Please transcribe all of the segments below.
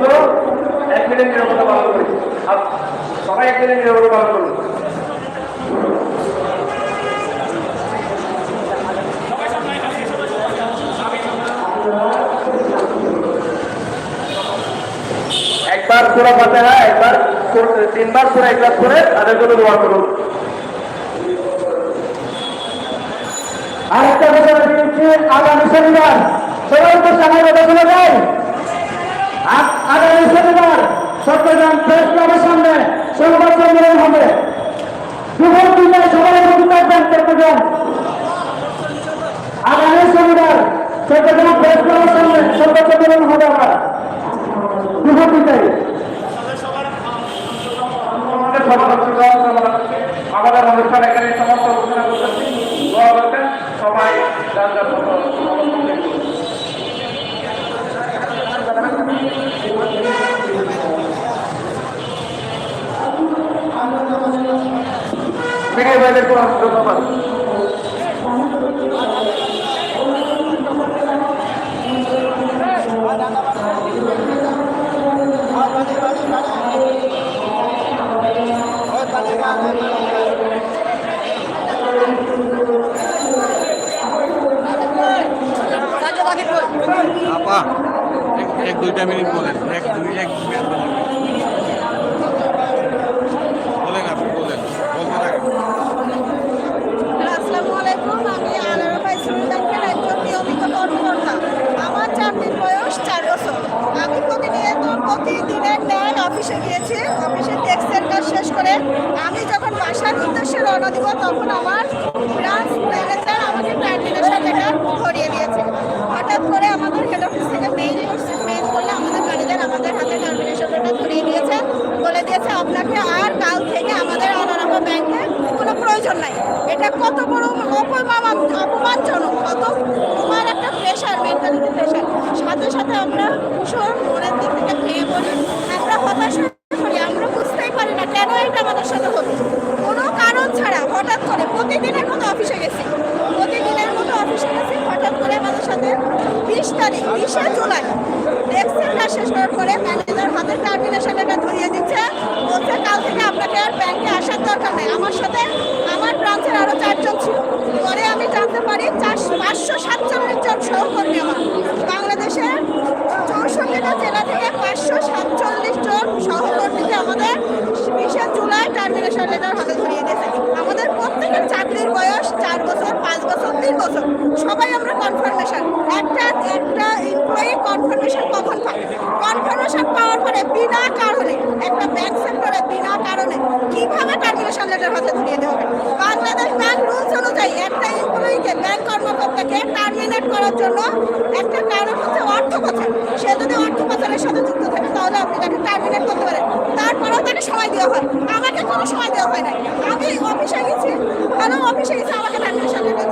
করব এক মিনিট নিরাপত্তা পালন করি সবাই এক পালন একবার পুরা ফাতেহা একবার তিনবার পুরো, একবার করে তাদের জন্য দোয়া করুন। আরেকটা কথা আগামী শনিবার, সবাই তো সামনে কথা চলে যায় চট্টগ্রাম প্রেস ক্লাবের সামনে সংবাদ সম্মেলন হবে। দুপুর দিনে সবাই উপস্থিত থাকবেন চট্টগ্রাম। আগামী শনিবার চট্টগ্রাম প্রেস ক্লাবের সামনে সংবাদ সম্মেলন হবে আমার। দুপুর দিনে কোনো ধন্যবাদ। আপা এক এক দুইটা মিনিট বলেন এক দুই এক মিনিট বলেন বলেন আপনি বলেন বলতে থাকেন আসসালামু আলাইকুম আমি আনারফা ইসলামী ব্যাংকের একজন নিয়মিত কর্মকর্তা আমার চাকরির বয়স চার বছর আমি প্রতিনিয়ত প্রতিদিনের ন্যায় অফিসে গিয়েছি অফিসে ট্যাক্সের কাজ শেষ করে আমি যখন বাসার উদ্দেশ্যে রওনা দিব তখন আমার ব্রাঞ্চ ম্যানেজার আমাকে ক্যান্টিনের সাথে এটা দিয়েছে। হঠাৎ করে আমাদের হেড অফিস থেকে মেইল মেইল করলে আমাদের ম্যানেজার আমাদের হাতে টার্মিনেশনটা ধরিয়ে দিয়েছে। বলে দিয়েছে, আপনাকে আর কাল থেকে আমাদের আনারফা ব্যাংকে কোনো প্রয়োজন নাই। এটা কত বড় অপমান, অপমানজনক, কত তোমার একটা প্রেশার মেন্টালিটি প্রেশার সাথে সাথে আমরা ভীষণ মনের দিক থেকে ভেঙে পড়ি। আমরা হতাশ হয়ে পড়ি আমরা বুঝতেই পারি না কেন এটা আমাদের সাথে হলো কোনো কারণ ছাড়া হঠাৎ করে প্রতিদিনের মতো অফিসে গেছি প্রতিদিনের মতো অফিসে গেছি হঠাৎ করে আমাদের সাথে বিশ তারিখ বিশে জুলাই ডেস্কের শেষ করার পরে ম্যানেজার টার্মিনেশন এটা ধরিয়ে দিচ্ছে। বলছে কাল থেকে আপনাকে আর ব্যাংকে আসার দরকার নেই। আমার সাথে আমার ব্রাঞ্চের আরও চারজন ছিল। পরে আমি জানতে পারি চারশো পাঁচশো সাতচল্লিশ জন সহকর্মী আমার। বাংলাদেশের চৌষট্টিটা জেলা থেকে পাঁচশো সাতচল্লিশ জন সহকর্মীকে আমাদের বিশে জুলাই টার্মিনেশন লেটার হাতে ধরিয়ে দিয়েছে। আমাদের প্রত্যেকের চাকরির বয়স চার বছর, পাঁচ বছর, তিন বছর। সবাই আমরা কনফার্মেশন একটা একটা এমপ্লয়ি কনফার্মেশন কখন পায়? কনফার্মেশন বিনা কারণে, একটা ব্যাংক সেক্টরে বিনা কারণে কীভাবে টার্মিনেশন লেটার হাতে ধরিয়ে দেওয়া বাংলাদেশ ব্যাংক রুলস অনুযায়ী একটা এমপ্লয়িকে ব্যাংক কর্মকর্তাকে টার্মিনেট করার জন্য একটা কারণ হচ্ছে অর্থ সে যদি অর্থ পাচারের সাথে যুক্ত থাকে, তাহলে আপনি তাকে টার্মিনেট করতে পারেন। তারপরেও তাকে সময় দেওয়া হয়। আমাকে কোনো সময় দেওয়া হয় না আমি অফিসে গেছি, ভালো অফিসে গেছি, আমাকে টার্মিনেশন লেটার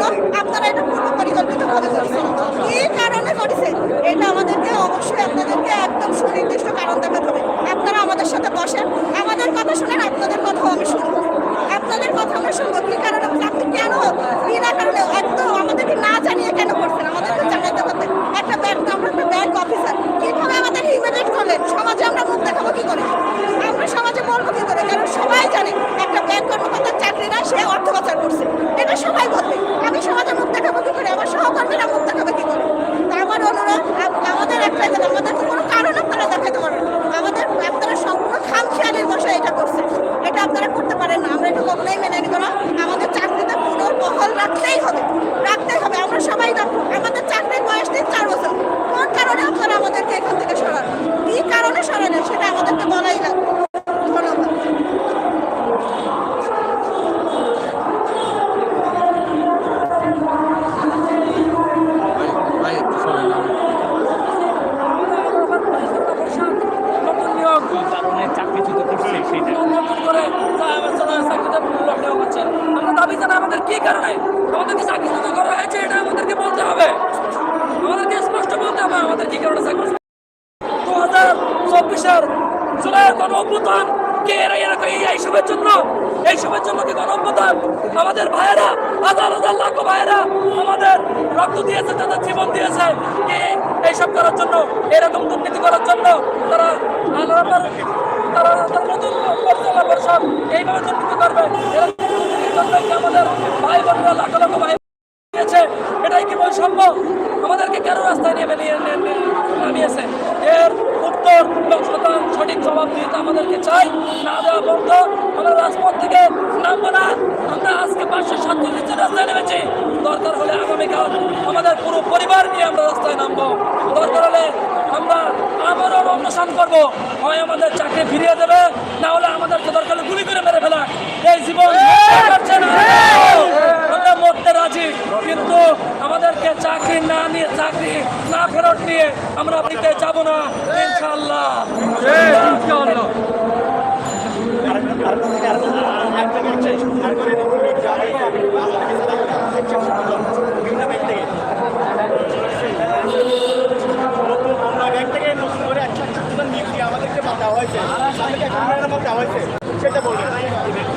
জন্য আপনারা এটা পূর্ব পরিকল্পিতভাবে করেছেন। কি কারণে করেছেন এটা আমাদেরকে অবশ্যই আপনাদেরকে একদম সুনির্দিষ্ট কারণ দেখাতে হবে। আপনারা আমাদের সাথে বসেন। আমাদের কথা শুনেন আপনাদের কথাও আমি শুনব। আপনাদের কথা আমরা শুনব। কি কারণে? আপনি কেন বিনা কারণে একদম আমাদেরকে না জানিয়ে কেন করছেন? আমাদেরকে জানাতে পারতেন একটা ব্যাংক আমরা একটা ব্যাংক অফিসার। কীভাবে আমাদের হিউম্যানেট করলেন সমাজে আমরা মুখ দেখাবো কী করে? আমরা সমাজে বলব কী করে? কারণ সবাই জানে একটা ব্যাংক কর্মকর্তার চাকরিরা সে অর্থ পাচার করছে। সহকর্মীরা মুখ দেখাবে কি করে? আমার অনুরোধ আমাদের একটা আমাদের কোনো কারণ আপনারা দেখাতে পারেন আমাদের আপনারা সম্পূর্ণ খামখেয়ালির বসে এটা করছে এটা আপনারা করতে পারেন না। আমরা এটা কখনোই মেনে নিব না। আমাদের চাকরিতে পুরো বহল রাখতেই হবে। আমাদের ভাইয়েরা হাজার হাজার লাখো ভাইয়েরা আমাদের রক্ত দিয়েছে, তাদের জীবন দিয়েছে। এইসব করার জন্য, এরকম দুর্নীতি করার জন্য তারা তারা তারা নতুন পরিচালনা পরিষদ এইভাবে দুর্নীতি করবে। এরকম আমাদের ভাই বোনরা লাখো লাখো ভাই এটাই কি সম্ভব আমাদেরকে কেন রাস্তায় নেমে নিয়ে নামিয়েছে? এর উত্তর শতাং সঠিক জবাব দিতে আমাদেরকে চাই। না দেওয়া বন্ধ, আমরা রাজপথ থেকে নামবো না। আমরা আজকে পাঁচশো সাতচল্লিশটি রাস্তায় নেমেছি। দরকার হলে আগামীকাল আমাদের পুরো পরিবার নিয়ে আমরা রাস্তায় নামবো। দরকার হলে আমরা আবারও অন্বেষণ করব। হয় আমাদের চাকরি ফিরিয়ে দেবে, না হলে আমাদেরকে দরকার গুলি করে মেরে ফেলা এই জীবন আমরা মরতে রাজি, কিন্তু আমাদেরকে চাকরি না নিয়ে, চাকরি না ফেরত নিয়ে আমরা না ইনশাল্লাহ ইনশাল্লাহ আমাদেরকে দেওয়া হয়েছে সেটা বলবেন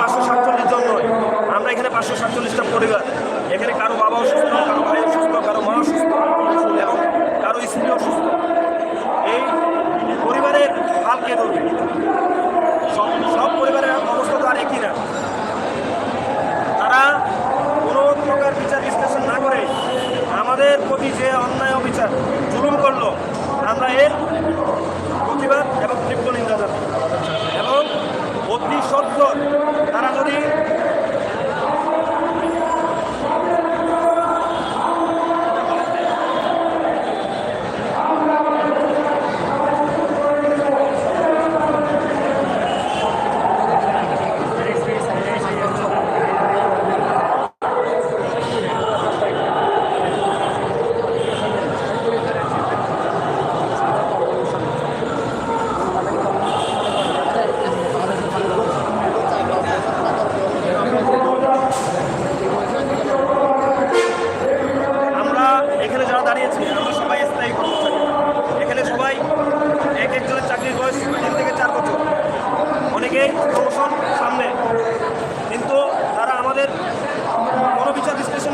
পাঁচশো সাতচল্লিশ জন নয়। আমরা এখানে পাঁচশো সাতচল্লিশটা পরিবার।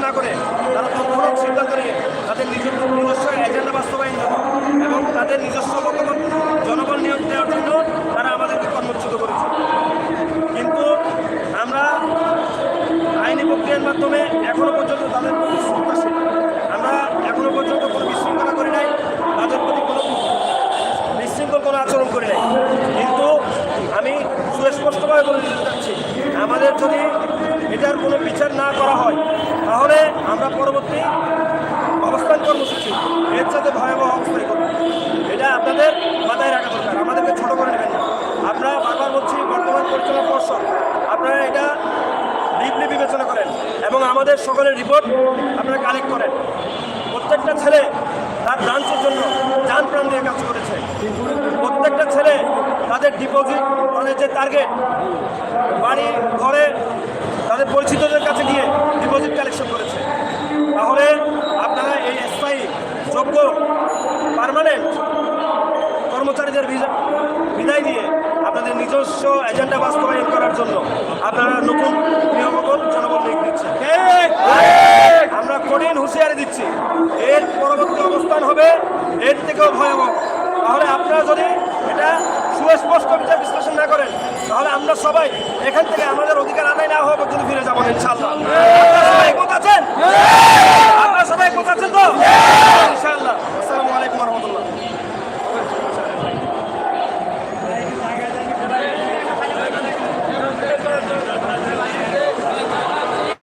না করে, তারা তৎক্ষণাৎ চিন্তা করে তাদের নিজস্ব নিজস্ব এজেন্ডা বাস্তবায়ন এবং তাদের নিজস্ব মতামত জনগণ নিয়োগ দেওয়ার জন্য তারা আমাদেরকে কর্মচ্যুত করেছে। কিন্তু আমরা আইনি প্রক্রিয়ার মাধ্যমে এখনও পর্যন্ত তাদের প্রতি শ্রদ্ধাশীল আমরা এখনও পর্যন্ত কোনো বিশৃঙ্খলা করি নাই, তাদের প্রতি কোনো বিশৃঙ্খল কোনো আচরণ করি নাই। কিন্তু আমি সুস্পষ্টভাবে বলে দিতে চাচ্ছি, আমাদের যদি এটার কোনো বিচার না করা হয়। তাহলে আমরা পরবর্তী অবস্থান কর্মসূচি, এর সাথে ভয়াবহ অবস্থায় করব। এটা আপনাদের মাথায় রাখা দরকার, আমাদেরকে ছোট করে নেবেন না। আমরা বারবার বলছি, বর্তমান পরিচালনা পর্ষদ, আপনারা এটা ডিপলি বিবেচনা করেন এবং আমাদের সকলের রিপোর্ট আপনারা কালেক্ট করেন। প্রত্যেকটা ছেলে তার ব্রাঞ্চের জন্য যান প্রাণ দিয়ে কাজ করেছে। প্রত্যেকটা ছেলে তাদের ডিপোজিট তাদের যে টার্গেট বাড়ি, ঘরে তাদের পরিচিতদের কাছে গিয়ে ডিপোজিট কালেকশন করেছে। তাহলে আপনারা এই স্থায়ী যোগ্য পারমানেন্ট কর্মচারীদের বিদায় দিয়ে আপনাদের নিজস্ব এজেন্ডা বাস্তবায়ন করার জন্য আপনারা নতুন নিয়মবল জনবল নিয়োগ দিচ্ছেন আমরা কঠিন হুঁশিয়ারি দিচ্ছি। এর পরবর্তী অবস্থান হবে, এর থেকেও ভয়াবহ। তাহলে আপনারা যদি এটা সুস্পষ্ট বিচার বিশ্লেষণ না করেন, তাহলে আমরা সবাই এখান থেকে আমাদের অধিকার আদায় না হওয়া পর্যন্ত ফিরে যাব ইনশাল্লাহ আপনারা সবাই আছেন? আপনারা সবাই একমত আছেন তো?